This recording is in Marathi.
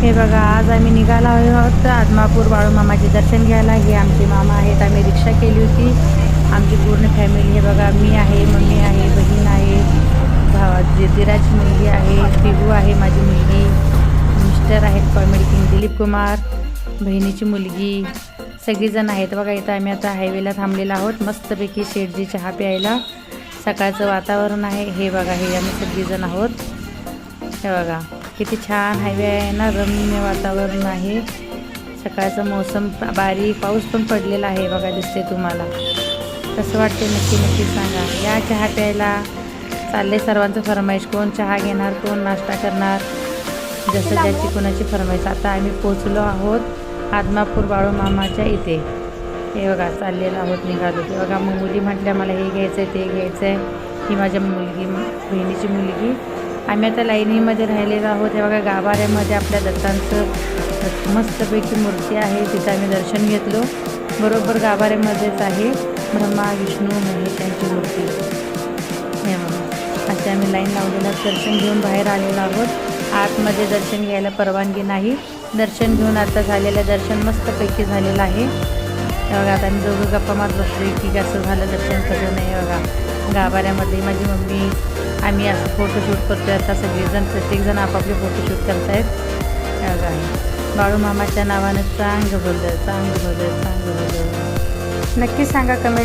हे बघा आज आम्ही निघाला आहोत आदमापूर बाळूमामाचे दर्शन घ्यायला. हे आमचे मामा आहेत. आम्ही रिक्षा केली होती. आमची पूर्ण फॅमिली हे बघा मी आहे मम्मी आहे बहीण आहे भावा दिराची मुलगी आहे पिगू आहे माझी मुलगी मिस्टर आहेत कॉमेडी किंग दिलीप कुमार बहिणीची मुलगी सगळीजण आहेत. बघा इथं आम्ही आता हायवेला थांबलेलो आहोत. मस्तपैकी शेटजी चहा प्यायला. सकाळचं वातावरण आहे. हे बघा हे आम्ही सगळीजण आहोत. हे बघा. किती छान हायवे आहे ना. रम्य वातावरण आहे. सकाळचं मौसम बारीक पाऊस पण पडलेला आहे बघा दिसते तुम्हाला. कसं वाटते नक्की नक्की सांगा. या चहा प्यायला चालले सर्वांचं फरमाईश. कोण चहा घेणार कोण नाश्ता करणार? जसं ज्याची कोणाची फरमाईश. आता आम्ही पोचलो आहोत आदमापूर बाळू मामाच्या इथे. हे बघा चाललेलं आहोत निघालो. ते बघा मग मुली म्हटल्या मला हे घ्यायचं आहे ते घ्यायचं आहे ही माझ्या मुलगी बहिणीची मुलगी. आम्ही आता लाईनीमध्ये राहिलेलो आहोत. हे बघा गाभाऱ्यामध्ये आपल्या दत्तांचं मस्तपैकी मूर्ती आहे. तिथं आम्ही दर्शन घेतलो. बरोबर गाभाऱ्यामध्येच आहे ब्रह्मा विष्णू महेश यांची मूर्ती. हे बघा असे आम्ही लाईन लावलेलं दर्शन घेऊन बाहेर आलेलो आहोत. आतमध्ये दर्शन घ्यायला परवानगी नाही. दर्शन घेऊन आता झालेलं दर्शन मस्तपैकी झालेलं आहे. बघा आता आम्ही दोघं गप्पा मात बसलो की कसं झालं दर्शन कसं नाही बघा गाभाऱ्यामध्ये माझी मम्मी आम्ही असं फोटोशूट करतोय. आता सगळेजण प्रत्येकजण आपापले फोटोशूट करतायत. आहेत बाळू मामाच्या नावानं चांग भलं चांग भलं चांग भलं नक्की सांगा कमेंट